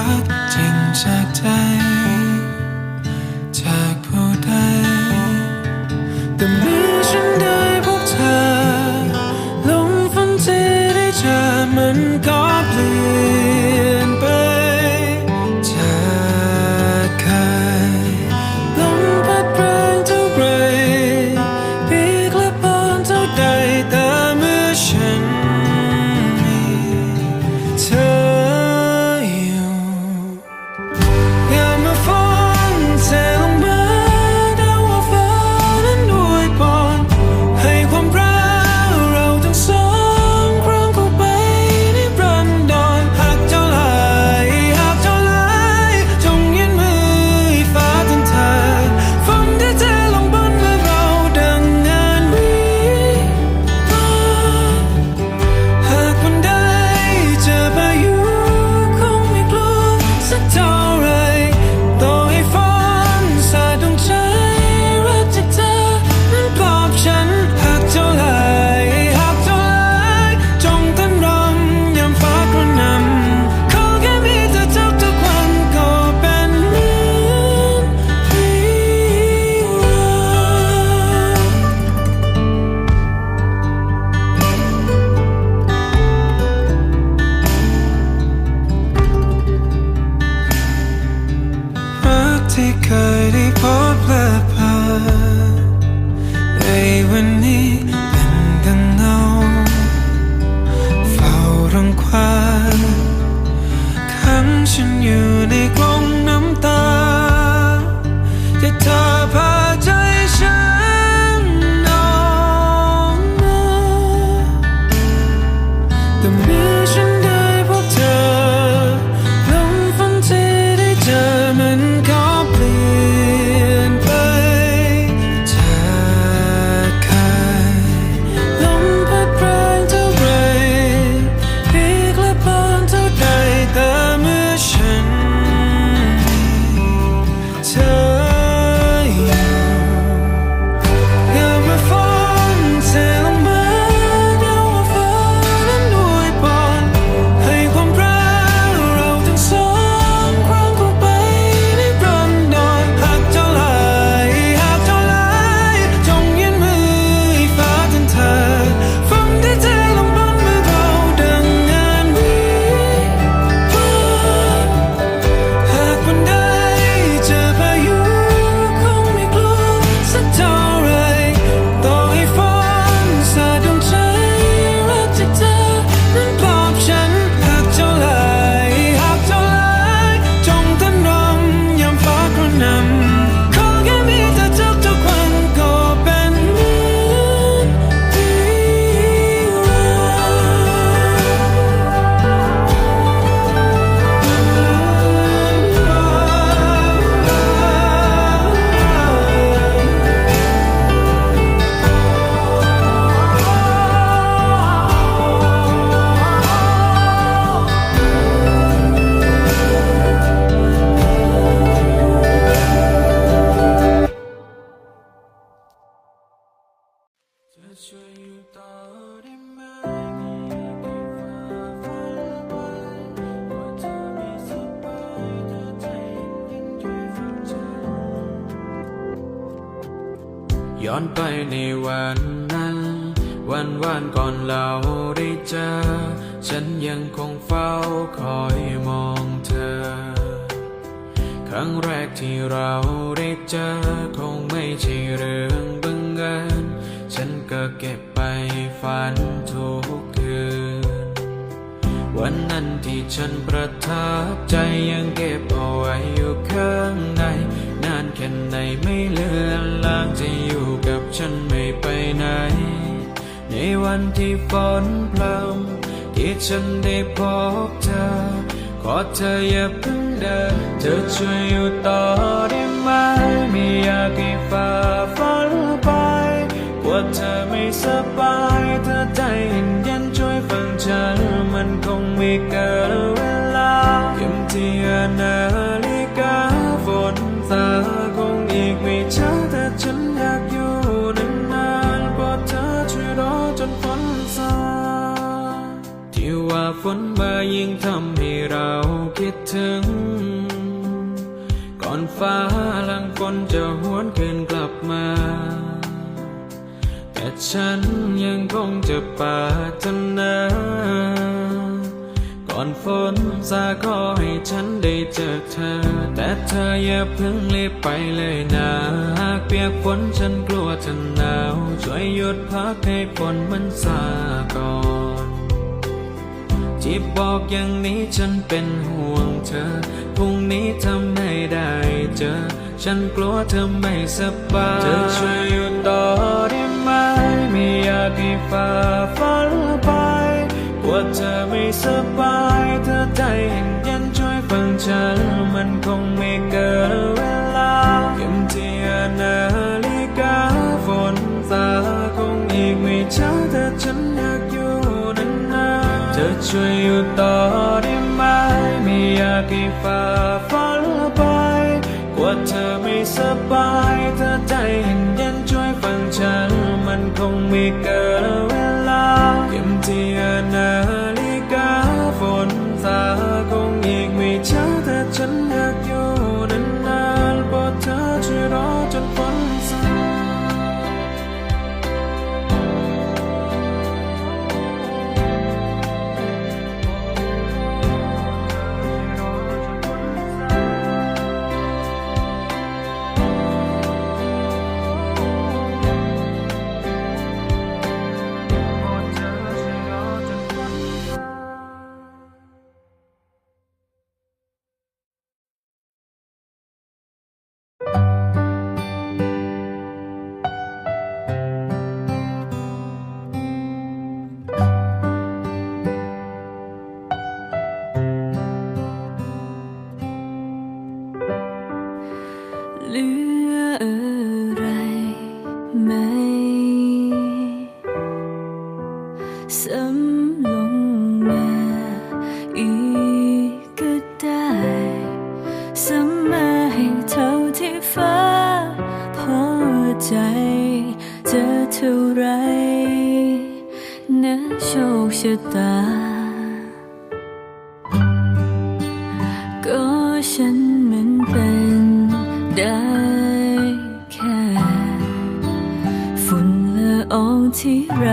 ักจริงจากใจ เคยได้พบและผ่านในวันนี้ ย้อนไปในวันนั้น วันวานก่อนเราได้เจอ ฉันยังคงเฝ้าคอยมองเธอ ครั้งแรกที่เราได้เจอ คงไม่ใช่เรื่องบังเอิญฉันก็เก็บไปฝันทุกคืน วันนั้นที่ฉันประทับใจยังเก็บเอาไว้อยู่ข้างในนานแค่ไหนไม่เลือนลางจะอยู่ ฉันไม่ไปไหน ในวันที่ฝนพลำที่ฉันได้พบเธอ ขอเธออย่าเพิ่งเดินเธอช่วยอยู่ต่อได้ไหมไม่อยากให้ฝ่าฝันไปกลัวเธอไม่สบายเธอใจเย็นเย็นช่วยฟังฉันมันคงไม่เกิดเวลาเข็มที่อนาฬิกาฝนตาคงอีกไม่ช้าแต่ฉันอยาก ฝนมายิ่งทำให้เราคิดถึง ก่อนฟ้าลังฝนจะหวนคืนกลับมา แต่ฉันยังคงจะปารถนา ก่อนฝนซาขอให้ฉันได้เจอเธอ แต่เธออย่าเพิ่งรีบไปเลยนะหากเปียกฝนฉันกลัวจะหนาว ช่วยหยุดพักให้ฝนมันซาก่อน ที่บอกอย่างนี้ฉันเป็นห่วงเธอ พรุ่งนี้ทำให้ได้เจอ ฉันกลัวเธอไม่สบายเธอช่วยอยู่ต่อได้ไหม ไม่อยากให้ฝ่าฟันไปกลัวเธอไม่สบาย เธอใจเย็นย็นช่วยฟังฉัน มันคงไม่เกินเวลาเข็มที่นาฬิกาฝนตาคงอีกไม่ช้าแต่ฉันอยาก ช่วยอยู่ต่อได้ไหมไม่อยากให้ฝ่าฟันไปกลัวเธอไม่สบายเธอใจเย็นเย็นช่วยฟังฉันมันคงไม่เกิน ฉันมันเป็นได้แค่ ฝุ่นละอองที่ไร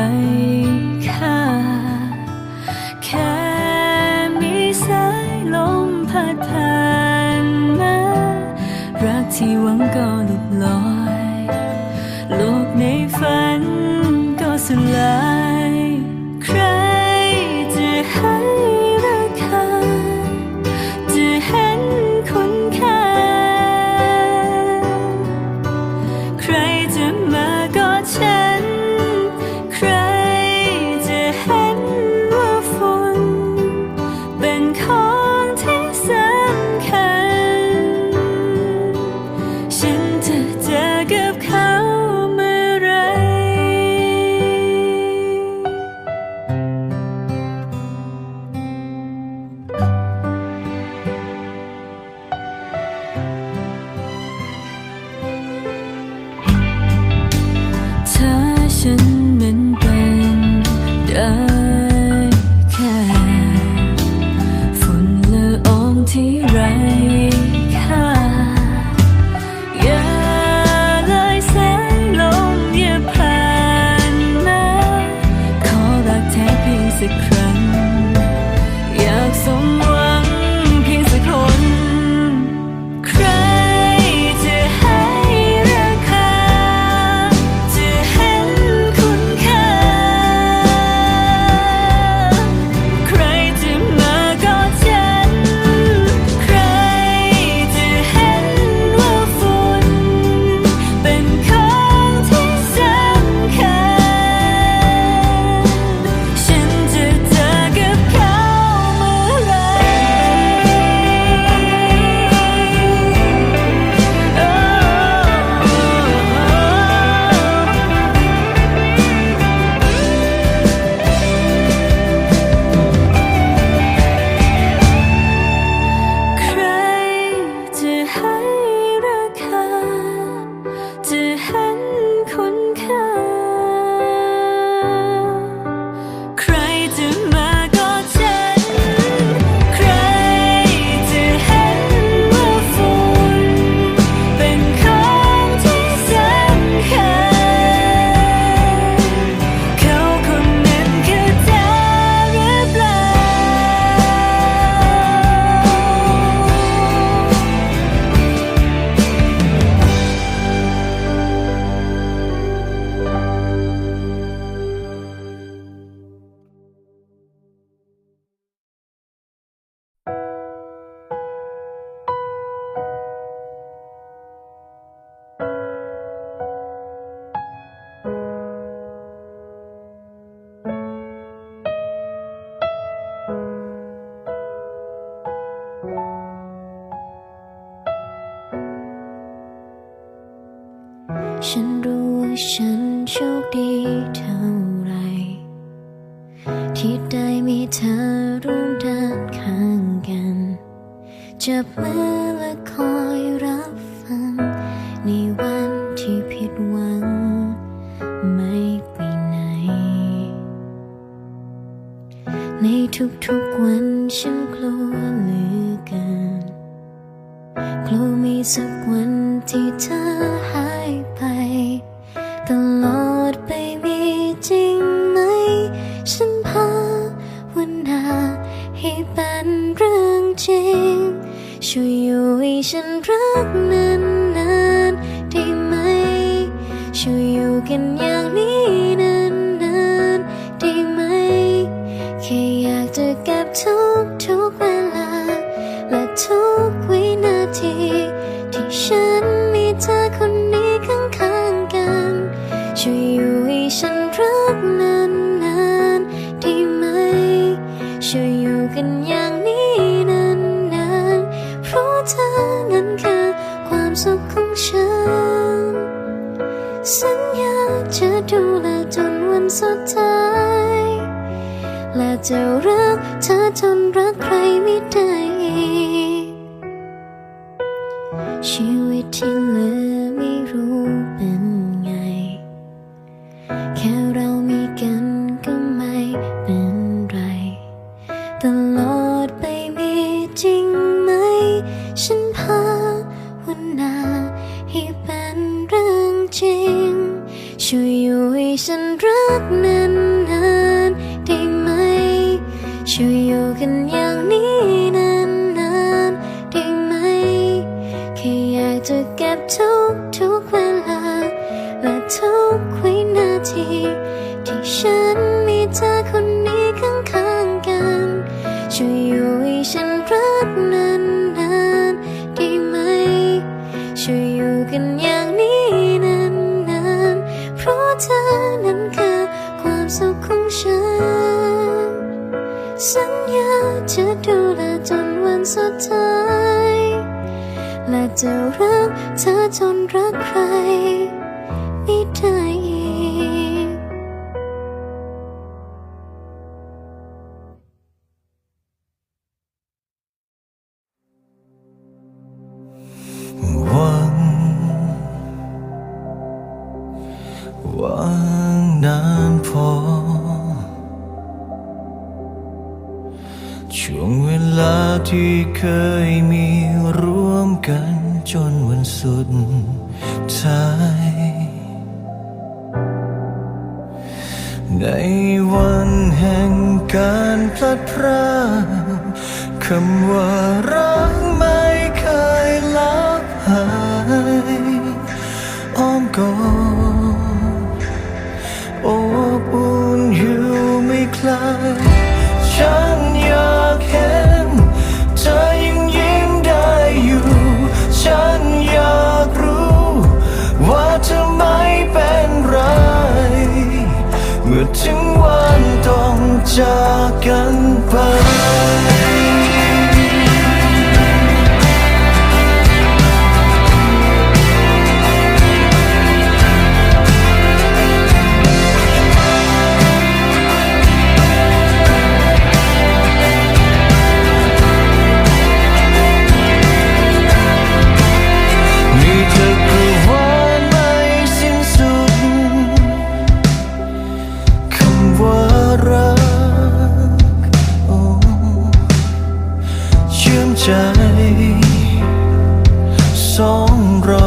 ฉันโชคดีเท่าไร ที่ได้มีเธอร่วมเดินข้างกันจับมือและคอยรับฟัง ในวันที่ผิดหวัง ไม่ไปไหน ในทุกๆวันฉันกลัวเหลือเกินกลัวมีสักวันที่เธอหายไป ตลอดไปมีจริงไหม ฉันพาวันนาให้เป็นเรื่องจริง ช่วยอยู่ให้ฉันรักนั้น สุขของฉัน สัญญาจะดูแลจนวันสุดท้าย และจะรักเธอจนรักใครไม่ได้อีกชีวิตที่เหลือ จะเก็บทุกทุกๆเวลาและทุกวิ จะรักเธอจนรักใคร ไม่ได้อีกหวังหวังนานพอ ช่วงเวลาที่เคยมี จนวันสุดท้าย ในวันแห่งการพลัดพรากคำว่ารัก จากกันไป สองเรา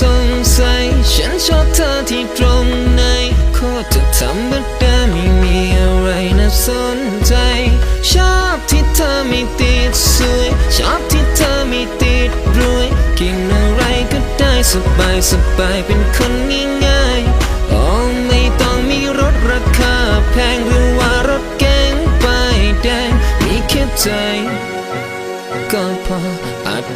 สงสัย ฉันชอบเธอที่ตรงไหนโคตรจะธรรมดาไม่มีอะไรน่าสนใจ ชอบที่เธอไม่ติดสวย ชอบที่เธอไม่ติดรวย กินอะไรก็ได้สบายสบายเป็นคนง่ายๆอ๋อไม่ต้องมีรถราคาแพงหรือว่ารถแกงไปแดงมีแค่ใจก็พออา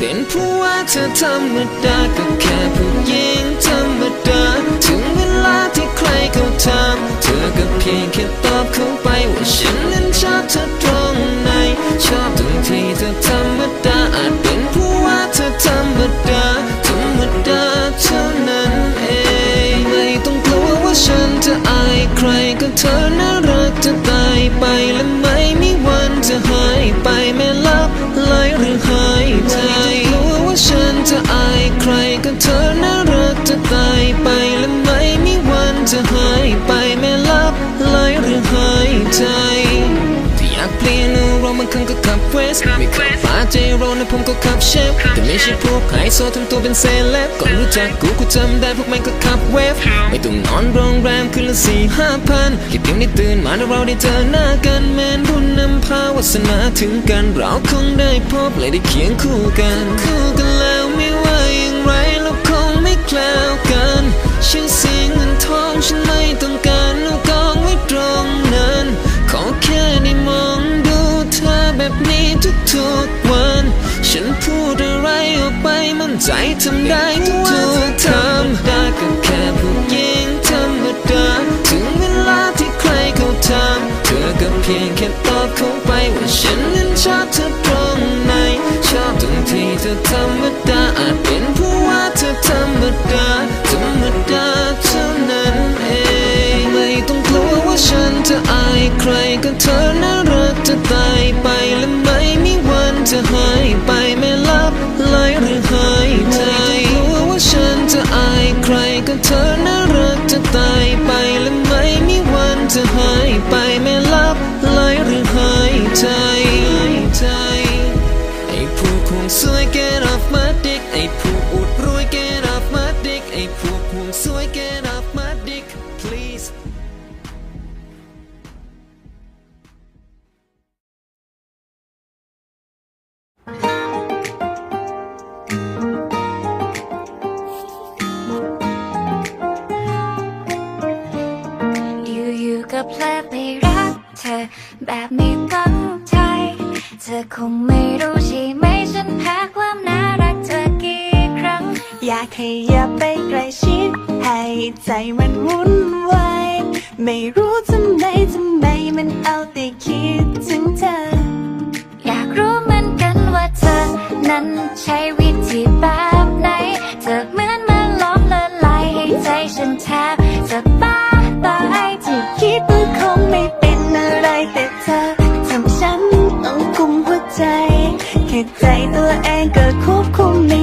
เป็นผู้ว่าเธอธรรมดาก็แค่ผู้หญิงธรรมดา ถึงเวลาที่ใครเขาถามเธอก็เพียงแค่ตอบเขาไปว่าฉันนั้นชอบเธอตรงไหน ชอบตรงที่เธอธรรมดาอาจเป็นผู้ว่าเธอธรรมดาธรรมดาเท่านั้นเองไม่ต้องกลัวว่าฉันจะอายใครก็เธอน่ารักจะตายไปและ จะอายใครก็เธอน่ารักจะตายไปและไม่มีวันจะหายไปแม้ลับไหลหรือหายใจที่อยากเปลี่ยนอารมณ์บางครั้งก็ขับเวสไม่ขับฟาเจโรนะผมก็ขับเชฟแต่ไม่ใช่พวกไฮโซทำตัวเป็นเซเลบก่อนรู้จักกูกูจำได้พวกม่งก็ขับเวฟไม่ต้องนอนโรงแรมคืนละสี่ห้าพันแค่เพียงได้ตื่นมาแล้วเราได้เจอหน้ากันแมนบุญนำพาวาสนาถึงกันเราคงได้พบและได้เคียงคู่กันคู่กันแล้ว แคล้วกันชื่อเสียงเงินทองฉันไม่ต้องการเอากองไว้ตรงนั้น ขอแค่ได้มองดูเธอแบบนี้ทุกๆวัน ฉันพูดอะไรออกไปมันใจทำได้ทุกๆทำได้ก็แค่ผู้หญิงธรรมดาถึงเวลาที่ใครเขาถามเธอก็เพียงแค่ตอบเขาไปว่าฉันนั้นชอบเธอตรงไหนชอบตรงที่เธอธรรมดาอาจเป็น ธรรมดาธรรมดาเท่านั้นเองไม่ต้องกลัวว่าฉันจะอายใครก็เธอน่ารักจะตายไปและไม่มีวันจะหายไป เธอแบบไม่ตั้งใจ เธอคงไม่รู้ใช่ไหมฉันแพ้ความน่ารักเธอกี่ครั้ง อยากให้อย่าไปใกล้ชิด ให้ใจมันวุ่นวายไม่รู้ทำไมทำไมมันเอาแต่คิดถึงเธอ อยากรู้เหมือนกันว่าเธอนั้นใช้วิธีแบบไหน ใจตัวเองก็ควบคุมไม่